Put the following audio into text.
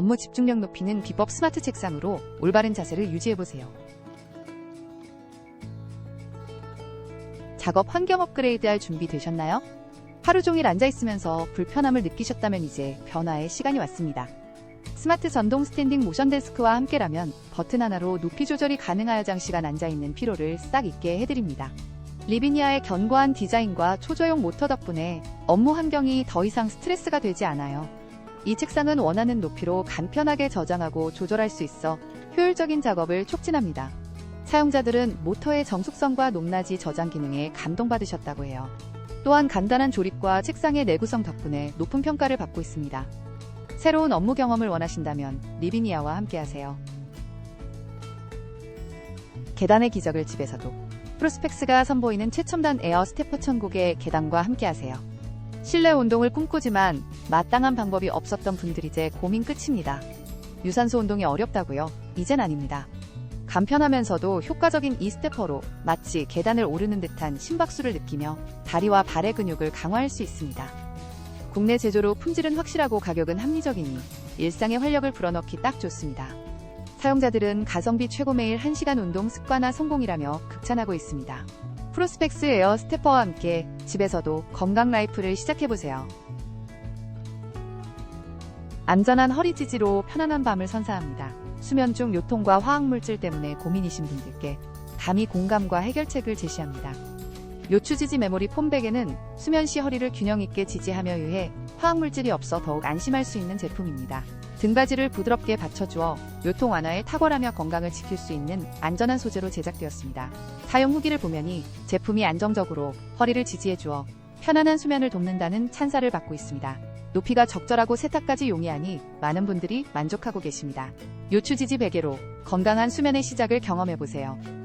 업무 집중력 높이는 비법 스마트 책상으로 올바른 자세를 유지해보세요. 작업 환경 업그레이드할 준비 되셨나요? 하루 종일 앉아있으면서 불편함을 느끼셨다면 이제 변화의 시간이 왔습니다. 스마트 전동 스탠딩 모션 데스크와 함께라면 버튼 하나로 높이 조절이 가능하여 장시간 앉아있는 피로를 싹 잊게 해드립니다. 리비니아의 견고한 디자인과 초저용 모터 덕분에 업무 환경이 더 이상 스트레스가 되지 않아요. 이 책상은 원하는 높이로 간편하게 저장하고 조절할 수 있어 효율적인 작업을 촉진합니다. 사용자들은 모터의 정숙성과 높낮이 저장 기능에 감동받으셨다고 해요. 또한 간단한 조립과 책상의 내구성 덕분에 높은 평가를 받고 있습니다. 새로운 업무 경험을 원하신다면 리비니아와 함께하세요. 계단의 기적을 집에서도 프로스펙스가 선보이는 최첨단 에어 스테퍼 천국의 계단과 함께하세요. 실내 운동을 꿈꾸지만 마땅한 방법이 없었던 분들 이제 고민 끝입니다. 유산소 운동이 어렵다고요? 이젠 아닙니다. 간편하면서도 효과적인 이 스테퍼로 마치 계단을 오르는 듯한 심박수를 느끼며 다리와 발의 근육을 강화할 수 있습니다. 국내 제조로 품질은 확실하고 가격은 합리적이니 일상의 활력을 불어넣기 딱 좋습니다. 사용자들은 가성비 최고 매일 1시간 운동 습관화 성공이라며 극찬하고 있습니다. 프로스펙스 에어 스테퍼와 함께 집에서도 건강 라이프를 시작해보세요. 안전한 허리 지지로 편안한 밤을 선사합니다. 수면 중 요통과 화학물질 때문에 고민이신 분들께 감히 공감과 해결책을 제시합니다. 요추지지 메모리 폼백에는 수면 시 허리를 균형 있게 지지하며 유해 화학물질이 없어 더욱 안심할 수 있는 제품입니다. 등받이를 부드럽게 받쳐주어 요통 완화에 탁월하며 건강을 지킬 수 있는 안전한 소재로 제작되었습니다. 사용 후기를 보면이 제품이 안정적으로 허리를 지지해주어 편안한 수면을 돕는다는 찬사를 받고 있습니다. 높이가 적절하고 세탁까지 용이하니 많은 분들이 만족하고 계십니다. 요추지지 베개로 건강한 수면의 시작을 경험해보세요.